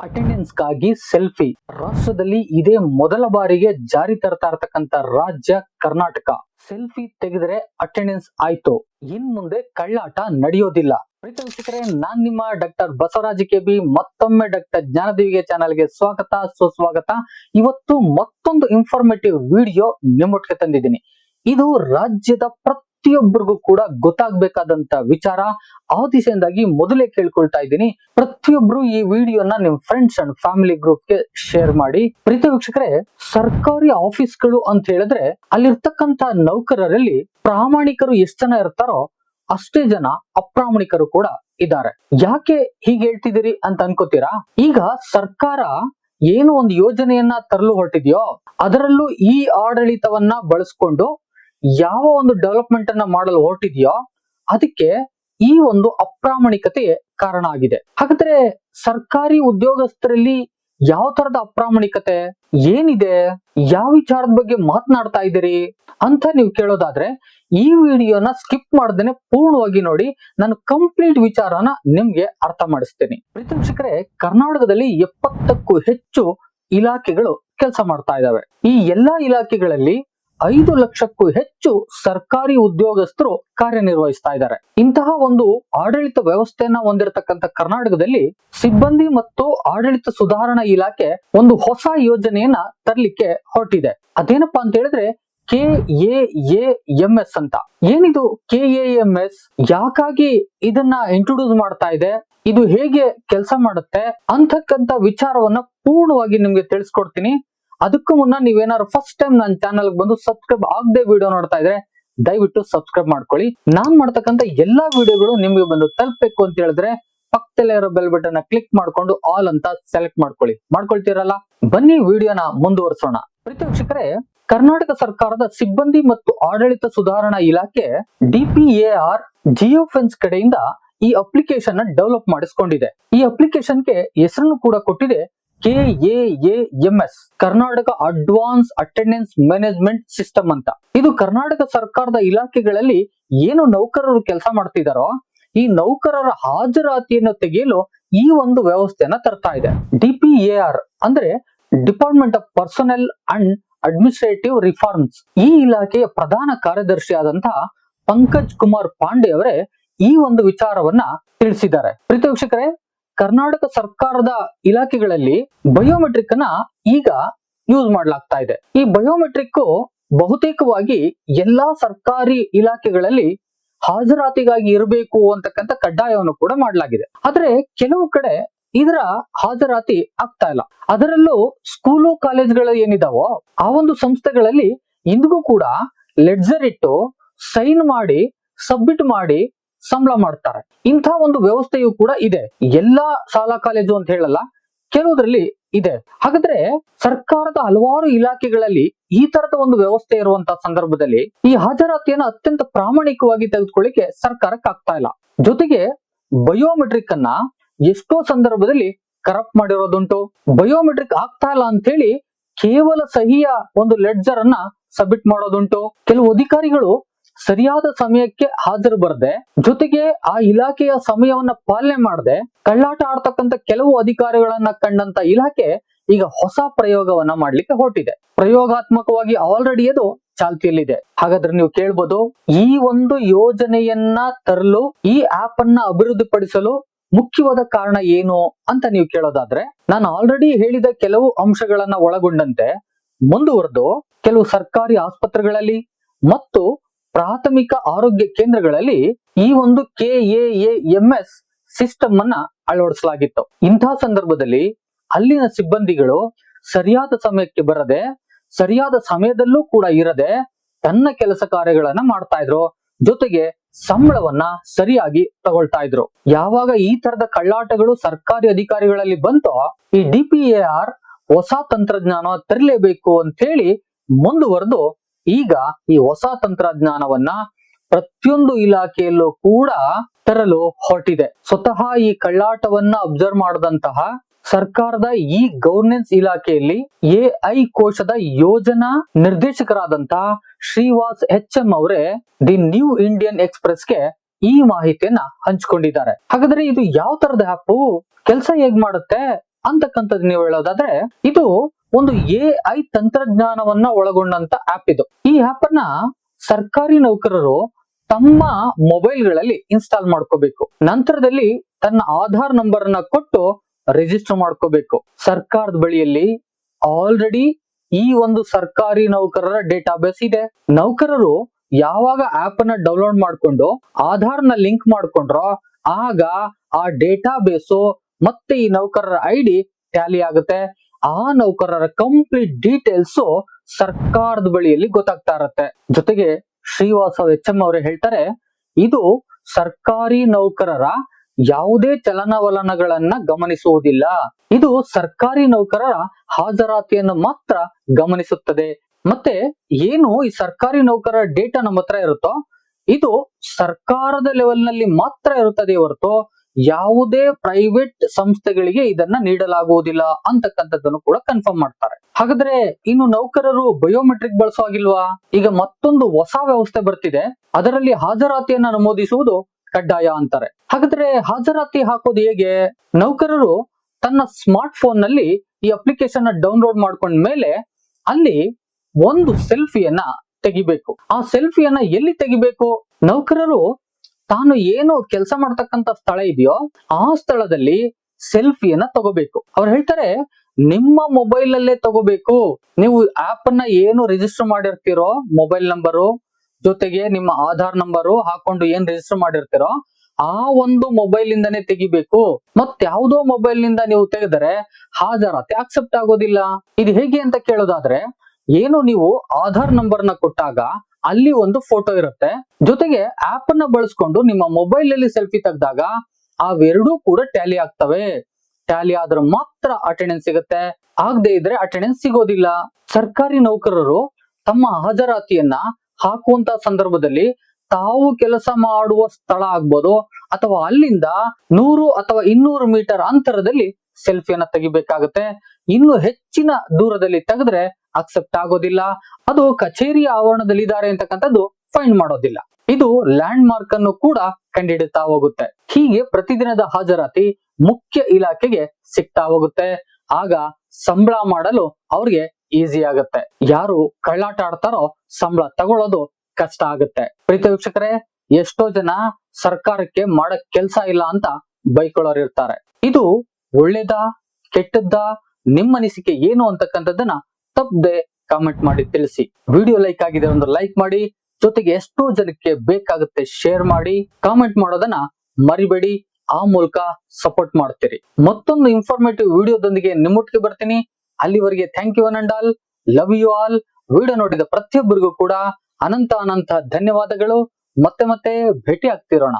ಅಟೆಂಡೆನ್ಸ್ಗಾಗಿ selfie ರಾಷ್ಟ್ರದಲ್ಲಿ ಇದೇ ಮೊದಲ ಬಾರಿಗೆ ಜಾರಿ ತರ್ತಾ ಇರತಕ್ಕಂತ ರಾಜ್ಯ ಕರ್ನಾಟಕ. ಸೆಲ್ಫಿ ತೆಗೆದರೆ ಅಟೆಂಡೆನ್ಸ್ ಆಯ್ತು. ಇನ್ ಮುಂದೆ ಕಳ್ಳಾಟ ನಡೆಯೋದಿಲ್ಲ. ಪ್ರೀತಿ ನಾನ್ ನಿಮ್ಮ ಡಾಕ್ಟರ್ ಬಸವರಾಜ ಕೆ ಬಿ. ಮತ್ತೊಮ್ಮೆ ಡಾಕ್ಟರ್ ಜ್ಞಾನದೇವಿಗೆ ಚಾನಲ್ಗೆ ಸ್ವಾಗತ. ಸುಸ್ವಾಗತ. ಇವತ್ತು ಮತ್ತೊಂದು ಇನ್ಫಾರ್ಮೇಟಿವ್ ವಿಡಿಯೋ ನಿಮ್ಮೊಟ್ಟಿಗೆ ತಂದಿದ್ದೀನಿ. ಇದು ರಾಜ್ಯದ ಪ್ರತಿಯೊಬ್ಬರಿಗೂ ಕೂಡ ಗೊತ್ತಾಗ್ಬೇಕಾದಂತ ವಿಚಾರ ಆ ದಿಸೆಯಿಂದಾಗಿ ಮೊದಲೇ ಕೇಳ್ಕೊಳ್ತಾ ಇದ್ದೀನಿ. ಪ್ರತಿಯೊಬ್ರು ಈ ವಿಡಿಯೋನ ನಿಮ್ ಫ್ರೆಂಡ್ಸ್ ಅಂಡ್ ಫ್ಯಾಮಿಲಿ ಗ್ರೂಪ್ಗೆ ಶೇರ್ ಮಾಡಿ. ಪ್ರೀತಿ ವೀಕ್ಷಕರೇ, ಸರ್ಕಾರಿ ಆಫೀಸ್ಗಳು ಅಂತ ಹೇಳಿದ್ರೆ ಅಲ್ಲಿರ್ತಕ್ಕಂತ ನೌಕರರಲ್ಲಿ ಪ್ರಾಮಾಣಿಕರು ಎಷ್ಟು ಜನ ಇರ್ತಾರೋ ಅಷ್ಟೇ ಜನ ಅಪ್ರಾಮಾಣಿಕರು ಕೂಡ ಇದ್ದಾರೆ. ಯಾಕೆ ಹೀಗೆ ಹೇಳ್ತಿದ್ದೀರಿ ಅಂತ ಅನ್ಕೋತೀರಾ? ಈಗ ಸರ್ಕಾರ ಏನು ಒಂದು ಯೋಜನೆಯನ್ನ ತರಲು ಹೊರಟಿದೆಯೋ ಅದರಲ್ಲೂ ಈ ಆಡಳಿತವನ್ನ ಬಳಸ್ಕೊಂಡು ಯಾವ ಒಂದು ಡೆವಲಪ್ಮೆಂಟ್ ಅನ್ನ ಮಾಡಲು ಹೊರಟಿದೆಯೋ ಅದಕ್ಕೆ ಈ ಒಂದು ಅಪ್ರಾಮಾಣಿಕತೆ ಕಾರಣ ಆಗಿದೆ. ಹಾಗಾದ್ರೆ ಸರ್ಕಾರಿ ಉದ್ಯೋಗಸ್ಥರಲ್ಲಿ ಯಾವ ತರದ ಅಪ್ರಾಮಾಣಿಕತೆ, ಏನಿದೆ, ಯಾವ ವಿಚಾರದ ಬಗ್ಗೆ ಮಾತನಾಡ್ತಾ ಇದ್ದೀರಿ ಅಂತ ನೀವು ಕೇಳೋದಾದ್ರೆ ಈ ವಿಡಿಯೋನ ಸ್ಕಿಪ್ ಮಾಡದೇನೆ ಪೂರ್ಣವಾಗಿ ನೋಡಿ, ನಾನು ಕಂಪ್ಲೀಟ್ ವಿಚಾರನ ನಿಮ್ಗೆ ಅರ್ಥ ಮಾಡಿಸ್ತೇನೆ. ಪ್ರೀತಿ ವೀಕ್ಷಕರೇ ಕರ್ನಾಟಕದಲ್ಲಿ ಎಪ್ಪತ್ತಕ್ಕೂ ಹೆಚ್ಚು ಇಲಾಖೆಗಳು ಕೆಲಸ ಮಾಡ್ತಾ ಇದ್ದಾವೆ ಈ ಎಲ್ಲಾ ಇಲಾಖೆಗಳಲ್ಲಿ ಐದು ಲಕ್ಷಕ್ಕೂ ಹೆಚ್ಚು ಸರ್ಕಾರಿ ಉದ್ಯೋಗಸ್ಥರು ಕಾರ್ಯನಿರ್ವಹಿಸ್ತಾ ಇದ್ದಾರೆ. ಇಂತಹ ಒಂದು ಆಡಳಿತ ವ್ಯವಸ್ಥೆಯನ್ನ ಹೊಂದಿರತಕ್ಕಂತ ಕರ್ನಾಟಕದಲ್ಲಿ ಸಿಬ್ಬಂದಿ ಮತ್ತು ಆಡಳಿತ ಸುಧಾರಣಾ ಇಲಾಖೆ ಒಂದು ಹೊಸ ಯೋಜನೆಯನ್ನ ತರಲಿಕ್ಕೆ ಹೊರಟಿದೆ. ಅದೇನಪ್ಪಾ ಅಂತ ಹೇಳಿದ್ರೆ ಕೆ ಎ ಎಂ ಎಸ್ ಅಂತ. ಏನಿದು ಕೆ ಎ ಎಂ ಎಸ್? ಯಾಕಾಗಿ ಇದನ್ನ ಇಂಟ್ರೊಡ್ಯೂಸ್ ಮಾಡ್ತಾ ಇದೆ? ಇದು ಹೇಗೆ ಕೆಲಸ ಮಾಡುತ್ತೆ? ಅಂತಕ್ಕಂತ ವಿಚಾರವನ್ನ ಪೂರ್ಣವಾಗಿ ನಿಮ್ಗೆ ತಿಳಿಸ್ಕೊಡ್ತೀನಿ. ಅದಕ್ಕೂ ಮುನ್ನ ನೀವೇನಾದ್ರು ಫಸ್ಟ್ ಟೈಮ್ ನನ್ನ ಚಾನಲ್ ಬಂದು ಸಬ್ಸ್ಕ್ರೈಬ್ ಆಗದೆ ವಿಡಿಯೋ ನೋಡ್ತಾ ಇದ್ರೆ ದಯವಿಟ್ಟು ಸಬ್ಸ್ಕ್ರೈಬ್ ಮಾಡ್ಕೊಳ್ಳಿ. ನಾನ್ ಮಾಡ್ತಕ್ಕಂತ ಎಲ್ಲಾ ವಿಡಿಯೋಗಳು ನಿಮ್ಗೆ ಬಂದು ತಲುಪಬೇಕು ಅಂತ ಹೇಳಿದ್ರೆ ಪಕ್ಕದಲ್ಲೇ ಇರೋ ಬೆಲ್ ಬಟನ್ ಕ್ಲಿಕ್ ಮಾಡ್ಕೊಂಡು ಆಲ್ ಅಂತ ಸೆಲೆಕ್ಟ್ ಮಾಡ್ಕೊಳ್ಳಿ. ಮಾಡ್ಕೊಳ್ತೀರಲ್ಲ? ಬನ್ನಿ ವಿಡಿಯೋನ ಮುಂದುವರಿಸೋಣ. ಪ್ರೀತಿ ವೀಕ್ಷಕರೇ ಕರ್ನಾಟಕ ಸರ್ಕಾರದ ಸಿಬ್ಬಂದಿ ಮತ್ತು ಆಡಳಿತ ಸುಧಾರಣಾ ಇಲಾಖೆ ಡಿಪಿಎಆರ್ ಜಿಯೋಫೆನ್ಸ್ ಕಡೆಯಿಂದ ಈ ಅಪ್ಲಿಕೇಶನ್ ಡೆವಲಪ್ ಮಾಡಿಸ್ಕೊಂಡಿದೆ. ಈ ಅಪ್ಲಿಕೇಶನ್ಗೆ ಹೆಸರನ್ನು ಕೂಡ ಕೊಟ್ಟಿದೆ K A M Karnataka advance attendance management system ಅಂತ. ಇದು ಕರ್ನಾಟಕ ಸರ್ಕಾರದ ಇಲಾಖೆಗಳಲ್ಲಿ ಏನು ನೌಕರರು ಕೆಲಸ ಮಾಡ್ತಿದಾರೋ, ಈ ನೌಕರರ ಹಾಜರಾತಿಯನ್ನು ತೆಗೆಯಲು ಈ ಒಂದು ವ್ಯವಸ್ಥೆಯನ್ನ ತರ್ತಾ ಇದೆ. ಡಿಪಿಎಆರ್ ಅಂದ್ರೆ department of personnel and administrative reforms ಈ ಇಲಾಖೆಯ ಪ್ರಧಾನ ಕಾರ್ಯದರ್ಶಿ ಆದಂತಹ ಪಂಕಜ್ ಕುಮಾರ್ ಪಾಂಡೆ ಅವರೇ ಈ ಒಂದು ವಿಚಾರವನ್ನ ತಿಳಿಸಿದ್ದಾರೆ. ಪ್ರೀತಿ ವೀಕ್ಷಕರೇ ಕರ್ನಾಟಕ ಸರ್ಕಾರದ ಇಲಾಖೆಗಳಲ್ಲಿ ಬಯೋಮೆಟ್ರಿಕ್ ಅನ್ನ ಈಗ ಯೂಸ್ ಮಾಡ್ಲಾಗ್ತಾ ಇದೆ. ಈ ಬಯೋಮೆಟ್ರಿಕ್ ಬಹುತೇಕವಾಗಿ ಎಲ್ಲಾ ಸರ್ಕಾರಿ ಇಲಾಖೆಗಳಲ್ಲಿ ಹಾಜರಾತಿಗಾಗಿ ಇರಬೇಕು ಅಂತಕ್ಕಂಥ ಕಡ್ಡಾಯವನ್ನು ಕೂಡ ಮಾಡಲಾಗಿದೆ. ಆದ್ರೆ ಕೆಲವು ಕಡೆ ಇದರ ಹಾಜರಾತಿ ಆಗ್ತಾ ಇಲ್ಲ. ಅದರಲ್ಲೂ ಸ್ಕೂಲು ಕಾಲೇಜ್ಗಳು ಏನಿದಾವೋ ಆ ಒಂದು ಸಂಸ್ಥೆಗಳಲ್ಲಿ ಇಂದಿಗೂ ಕೂಡ ಲೆಡ್ಜರ್ ಇಟ್ಟು ಸೈನ್ ಮಾಡಿ, ಸಬ್ಮಿಟ್ ಮಾಡಿ ಸಂಬಳ ಮಾಡ್ತಾರೆ. ಇಂಥ ಒಂದು ವ್ಯವಸ್ಥೆಯು ಕೂಡ ಇದೆ. ಎಲ್ಲಾ ಶಾಲಾ ಕಾಲೇಜು ಅಂತ ಹೇಳಲ್ಲ ಕೆಲವುದ್ರಲ್ಲಿ ಇದೆ. ಹಾಗಾದ್ರೆ ಸರ್ಕಾರದ ಹಲವಾರು ಇಲಾಖೆಗಳಲ್ಲಿ ಈ ತರದ ಒಂದು ವ್ಯವಸ್ಥೆ ಇರುವಂತಹ ಸಂದರ್ಭದಲ್ಲಿ ಈ ಹಾಜರಾತಿಯನ್ನು ಅತ್ಯಂತ ಪ್ರಾಮಾಣಿಕವಾಗಿ ತೆಗೆದುಕೊಳ್ಳಿಕ್ಕೆ ಸರ್ಕಾರಕ್ಕೆ ಆಗ್ತಾ ಇಲ್ಲ. ಜೊತೆಗೆ ಬಯೋಮೆಟ್ರಿಕ್ ಅನ್ನ ಎಷ್ಟೋ ಸಂದರ್ಭದಲ್ಲಿ ಕರಪ್ಟ್ ಮಾಡಿರೋದುಂಟು. ಬಯೋಮೆಟ್ರಿಕ್ ಆಗ್ತಾ ಇಲ್ಲ ಅಂತ ಹೇಳಿ ಕೇವಲ ಸಹಿಯ ಒಂದು ಲೆಡ್ಜರ್ ಅನ್ನ ಸಬ್ಮಿಟ್ ಮಾಡೋದುಂಟು. ಕೆಲವು ಅಧಿಕಾರಿಗಳು ಸರಿಯಾದ ಸಮಯಕ್ಕೆ ಹಾಜರು ಬರದೆ, ಜೊತೆಗೆ ಆ ಇಲಾಖೆಯ ಸಮಯವನ್ನ ಪಾಲನೆ ಮಾಡದೆ, ಕಳ್ಳಾಟ ಆಡ್ತಕ್ಕಂತ ಕೆಲವು ಅಧಿಕಾರಿಗಳನ್ನ ಕಂಡಂತ ಇಲಾಖೆ ಈಗ ಹೊಸ ಪ್ರಯೋಗವನ್ನ ಮಾಡ್ಲಿಕ್ಕೆ ಹೊರಟಿದೆ. ಪ್ರಯೋಗಾತ್ಮಕವಾಗಿ ಆಲ್ರೆಡಿ ಅದು ಚಾಲ್ತಿಯಲ್ಲಿದೆ. ಹಾಗಾದ್ರೆ ನೀವು ಕೇಳ್ಬೋದು, ಈ ಒಂದು ಯೋಜನೆಯನ್ನ ತರಲು, ಈ ಆಪ್ ಅನ್ನ ಅಭಿವೃದ್ಧಿಪಡಿಸಲು ಮುಖ್ಯವಾದ ಕಾರಣ ಏನು ಅಂತ ನೀವು ಕೇಳೋದಾದ್ರೆ, ನಾನು ಆಲ್ರೆಡಿ ಹೇಳಿದ ಕೆಲವು ಅಂಶಗಳನ್ನ ಒಳಗೊಂಡಂತೆ, ಮುಂದುವರೆದು, ಕೆಲವು ಸರ್ಕಾರಿ ಆಸ್ಪತ್ರೆಗಳಲ್ಲಿ ಮತ್ತು ಪ್ರಾಥಮಿಕ ಆರೋಗ್ಯ ಕೇಂದ್ರಗಳಲ್ಲಿ ಈ ಒಂದು K A M S system ಅನ್ನ ಅಳವಡಿಸಲಾಗಿತ್ತು. ಇಂತಹ ಸಂದರ್ಭದಲ್ಲಿ ಅಲ್ಲಿನ ಸಿಬ್ಬಂದಿಗಳು ಸರಿಯಾದ ಸಮಯಕ್ಕೆ ಬರದೆ, ಸರಿಯಾದ ಸಮಯದಲ್ಲೂ ಕೂಡ ಇರದೆ ತನ್ನ ಕೆಲಸ ಕಾರ್ಯಗಳನ್ನ ಮಾಡ್ತಾ ಇದ್ರು. ಜೊತೆಗೆ ಸಂಬಳವನ್ನ ಸರಿಯಾಗಿ ತಗೊಳ್ತಾ ಇದ್ರು. ಯಾವಾಗ ಈ ತರದ ಕಳ್ಳಾಟಗಳು ಸರ್ಕಾರಿ ಅಧಿಕಾರಿಗಳಲ್ಲಿ ಬಂತೋ, ಈ ಡಿಪಿಎಆರ್ ಹೊಸ ತಂತ್ರಜ್ಞಾನ ತರಲೇಬೇಕು ಅಂತ ಹೇಳಿ ಮುಂದುವರೆದು ಈಗ ಈ ಹೊಸ ತಂತ್ರಜ್ಞಾನವನ್ನ ಪ್ರತಿಯೊಂದು ಇಲಾಖೆಯಲ್ಲೂ ಕೂಡ ತರಲು ಹೊರಟಿದೆ. ಸ್ವತಃ ಈ ಕಳ್ಳಾಟವನ್ನ ಅಬ್ಸರ್ವ್ ಮಾಡದಂತಹ ಸರ್ಕಾರದ ಈ ಗವರ್ನೆನ್ಸ್ ಇಲಾಖೆಯಲ್ಲಿ ಎ ಐ ಕೋಶದ ಯೋಜನಾ ನಿರ್ದೇಶಕರಾದಂತಹ ಶ್ರೀವಾಸ್ ಎಚ್ ಎಂ ಅವರೇ ದಿ ನ್ಯೂ ಇಂಡಿಯನ್ ಎಕ್ಸ್ಪ್ರೆಸ್ಗೆ ಈ ಮಾಹಿತಿಯನ್ನ ಹಂಚಿಕೊಂಡಿದ್ದಾರೆ. ಹಾಗಾದ್ರೆ ಇದು ಯಾವ ತರದ ಆಪ್ ಕೆಲಸ ಹೇಗ್ ಮಾಡುತ್ತೆ? ಅಂತಕ್ಕಂಥದ್ದು ನೀವು ಹೇಳೋದಾದ್ರೆ ಇದು ಒಂದು ಎ ಐ ತಂತ್ರಜ್ಞಾನವನ್ನ ಒಳಗೊಂಡಂತ ಆಪ್ ಇದು. ಈ ಆಪ್ ಅನ್ನ ಸರ್ಕಾರಿ ನೌಕರರು ತಮ್ಮ ಮೊಬೈಲ್ಗಳಲ್ಲಿ ಇನ್ಸ್ಟಾಲ್ ಮಾಡ್ಕೋಬೇಕು. ನಂತರದಲ್ಲಿ ತನ್ನ ಆಧಾರ್ ನಂಬರ್ ಅನ್ನ ಕೊಟ್ಟು ರಿಜಿಸ್ಟರ್ ಮಾಡ್ಕೋಬೇಕು. ಸರ್ಕಾರದ ಬಳಿಯಲ್ಲಿ ಆಲ್ರೆಡಿ ಈ ಒಂದು ಸರ್ಕಾರಿ ನೌಕರರ ಡೇಟಾಬೇಸ್ ಇದೆ. ನೌಕರರು ಯಾವಾಗ ಆಪ್ ಅನ್ನ ಡೌನ್ಲೋಡ್ ಮಾಡ್ಕೊಂಡು ಆಧಾರ್ನ ಲಿಂಕ್ ಮಾಡ್ಕೊಂಡ್ರೋ ಆಗ ಆ ಡೇಟಾ ಬೇಸು ಮತ್ತೆ ಈ ನೌಕರರ ಐಡಿ ಟ್ಯಾಲಿ ಆಗುತ್ತೆ. ಆ ನೌಕರರ ಕಂಪ್ಲೀಟ್ ಡೀಟೇಲ್ಸ್ ಸರ್ಕಾರದ ಬಳಿಯಲ್ಲಿ ಗೊತ್ತಾಗ್ತಾ ಇರತ್ತೆ. ಜೊತೆಗೆ ಶ್ರೀವಾಸವ್ ಎಚ್ ಎಂ ಅವರೇ ಹೇಳ್ತಾರೆ, ಇದು ಸರ್ಕಾರಿ ನೌಕರರ ಯಾವುದೇ ಚಲನವಲನಗಳನ್ನ ಗಮನಿಸುವುದಿಲ್ಲ. ಇದು ಸರ್ಕಾರಿ ನೌಕರರ ಹಾಜರಾತಿಯನ್ನು ಮಾತ್ರ ಗಮನಿಸುತ್ತದೆ. ಮತ್ತೆ ಏನು ಈ ಸರ್ಕಾರಿ ನೌಕರರ ಡೇಟಾ ನಮ್ಮ ಹತ್ರ ಇರುತ್ತೋ, ಇದು ಸರ್ಕಾರದ ಲೆವೆಲ್ನಲ್ಲಿ ಮಾತ್ರ ಇರುತ್ತದೆ ಹೊರತು ಯಾವುದೇ ಪ್ರೈವೇಟ್ ಸಂಸ್ಥೆಗಳಿಗೆ ಇದನ್ನ ನೀಡಲಾಗುವುದಿಲ್ಲ ಅಂತಕ್ಕಂಥದ್ದನ್ನು ಕೂಡ ಕನ್ಫರ್ಮ್ ಮಾಡ್ತಾರೆ. ಹಾಗಾದ್ರೆ ಇನ್ನು ನೌಕರರು ಬಯೋಮೆಟ್ರಿಕ್ ಬಳಸೋ ಆಗಿಲ್ವಾ ಈಗ ಮತ್ತೊಂದು ಹೊಸ ವ್ಯವಸ್ಥೆ ಬರ್ತಿದೆ. ಅದರಲ್ಲಿ ಹಾಜರಾತಿಯನ್ನ ನಮೂದಿಸುವುದು ಕಡ್ಡಾಯ ಅಂತಾರೆ. ಹಾಗಾದ್ರೆ ಹಾಜರಾತಿ ಹಾಕೋದು ಹೇಗೆ? ನೌಕರರು ತನ್ನ ಸ್ಮಾರ್ಟ್ ಫೋನ್ನಲ್ಲಿ ಈ ಅಪ್ಲಿಕೇಶನ್ ಡೌನ್ಲೋಡ್ ಮಾಡ್ಕೊಂಡ ಮೇಲೆ ಅಲ್ಲಿ ಒಂದು ಸೆಲ್ಫಿಯನ್ನ ತೆಗಿಬೇಕು. ಆ ಸೆಲ್ಫಿಯನ್ನ ಎಲ್ಲಿ ತೆಗಿಬೇಕು? ನೌಕರರು ತಾನು ಏನು ಕೆಲಸ ಮಾಡ್ತಕ್ಕಂತ ಸ್ಥಳ ಇದೆಯೋ, ಆ ಸ್ಥಳದಲ್ಲಿ ಸೆಲ್ಫಿಯನ್ನ ತಗೋಬೇಕು. ಅವ್ರು ಹೇಳ್ತಾರೆ, ನಿಮ್ಮ ಮೊಬೈಲ್ ಅಲ್ಲೇ ತಗೋಬೇಕು. ನೀವು ಆಪ್ ಅನ್ನ ಏನು ರಿಜಿಸ್ಟರ್ ಮಾಡಿರ್ತೀರೋ, ಮೊಬೈಲ್ ನಂಬರು, ಜೊತೆಗೆ ನಿಮ್ಮ ಆಧಾರ್ ನಂಬರು ಹಾಕೊಂಡು ಏನ್ ರಿಜಿಸ್ಟರ್ ಮಾಡಿರ್ತೀರೋ, ಆ ಒಂದು ಮೊಬೈಲ್ ಇಂದಾನೇ ತೆಗಿಬೇಕು. ಮತ್ತೆ ಯಾವುದೋ ಮೊಬೈಲ್ನಿಂದ ನೀವು ತೆಗೆದರೆ ಹಾಜರಾತಿ ಅಕ್ಸೆಪ್ಟ್ ಆಗೋದಿಲ್ಲ. ಇದು ಹೇಗೆ ಅಂತ ಕೇಳೋದಾದ್ರೆ, ಏನು ನೀವು ಆಧಾರ್ ನಂಬರ್ನ ಕೊಟ್ಟಾಗ ಅಲ್ಲಿ ಒಂದು ಫೋಟೋ ಇರುತ್ತೆ. ಜೊತೆಗೆ ಆಪ್ ಅನ್ನ ಬಳಸ್ಕೊಂಡು ನಿಮ್ಮ ಮೊಬೈಲ್ ಅಲ್ಲಿ ಸೆಲ್ಫಿ ತೆಗೆದಾಗ ಅವೆರಡೂ ಕೂಡ ಟ್ಯಾಲಿ ಆಗ್ತವೆ. ಟ್ಯಾಲಿ ಆದ್ರೆ ಮಾತ್ರ ಅಟೆಂಡೆನ್ಸ್ ಸಿಗುತ್ತೆ. ಆಗದೆ ಇದ್ರೆ ಅಟೆಂಡೆನ್ಸ್ ಸಿಗೋದಿಲ್ಲ. ಸರ್ಕಾರಿ ನೌಕರರು ತಮ್ಮ ಹಾಜರಾತಿಯನ್ನ ಹಾಕುವಂತ ಸಂದರ್ಭದಲ್ಲಿ ತಾವು ಕೆಲಸ ಮಾಡುವ ಸ್ಥಳ ಆಗ್ಬೋದು ಅಥವಾ ಅಲ್ಲಿಂದ ನೂರು ಅಥವಾ ಇನ್ನೂರು ಮೀಟರ್ ಅಂತರದಲ್ಲಿ ಸೆಲ್ಫಿಯನ್ನ ತೆಗಿಬೇಕಾಗುತ್ತೆ. ಇನ್ನು ಹೆಚ್ಚಿನ ದೂರದಲ್ಲಿ ತೆಗೆದ್ರೆ ಅಕ್ಸೆಪ್ಟ್ ಆಗೋದಿಲ್ಲ. ಅದು ಕಚೇರಿ ಆವರಣದಲ್ಲಿ ಇದ್ದಾರೆ ಅಂತಕ್ಕಂಥದ್ದು ಫೈಂಡ್ ಮಾಡೋದಿಲ್ಲ. ಇದು ಲ್ಯಾಂಡ್ ಮಾರ್ಕ್ ಅನ್ನು ಕೂಡ ಕಂಡಿಡುತ್ತಾ ಹೋಗುತ್ತೆ. ಹೀಗೆ ಪ್ರತಿದಿನದ ಹಾಜರಾತಿ ಮುಖ್ಯ ಇಲಾಖೆಗೆ ಸಿಗ್ತಾ ಹೋಗುತ್ತೆ. ಆಗ ಸಂಬಳ ಮಾಡಲು ಅವ್ರಿಗೆ ಈಸಿ ಆಗುತ್ತೆ. ಯಾರು ಕಳ್ಳಾಟ ಆಡ್ತಾರೋ ಸಂಬಳ ತಗೊಳ್ಳೋದು ಕಷ್ಟ ಆಗುತ್ತೆ. ಪ್ರೀತ ವೀಕ್ಷಕರೇ, ಎಷ್ಟೋ ಜನ ಸರ್ಕಾರಕ್ಕೆ ಮಾಡಕ್ ಕೆಲ್ಸ ಇಲ್ಲ ಅಂತ ಬೈಕೊಳ್ಳೋರು ಇರ್ತಾರೆ. ಇದು ಒಳ್ಳೇದ ಕೆಟ್ಟದ್ದ? ನಿಮ್ಮ ಅನಿಸಿಕೆ ಏನು ಅಂತಕ್ಕಂಥದ್ದನ್ನ ತಪ್ಪದೆ ಕಾಮೆಂಟ್ ಮಾಡಿ ತಿಳಿಸಿ. ವಿಡಿಯೋ ಲೈಕ್ ಆಗಿದೆ ಒಂದು ಲೈಕ್ ಮಾಡಿ, ಜೊತೆಗೆ ಎಷ್ಟೋ ಜನಕ್ಕೆ ಬೇಕಾಗುತ್ತೆ ಶೇರ್ ಮಾಡಿ ಕಾಮೆಂಟ್ ಮಾಡೋದನ್ನ ಮರಿಬೇಡಿ, ಆ ಮೂಲಕ ಸಪೋರ್ಟ್ ಮಾಡ್ತೀರಿ. ಮತ್ತೊಂದು ಇನ್ಫಾರ್ಮೇಟಿವ್ ವಿಡಿಯೋದೊಂದಿಗೆ ನಿಮ್ಮೊಟ್ಟಿಗೆ ಬರ್ತೀನಿ. ಅಲ್ಲಿವರೆಗೆ thank you an and all love you all video ನೋಡಿದ ಪ್ರತಿಯೊಬ್ಬರಿಗೂ ಕೂಡ ಅನಂತ ಅನಂತ ಧನ್ಯವಾದಗಳು. ಮತ್ತೆ ಮತ್ತೆ ಭೇಟಿ ಆಗ್ತಿರೋಣ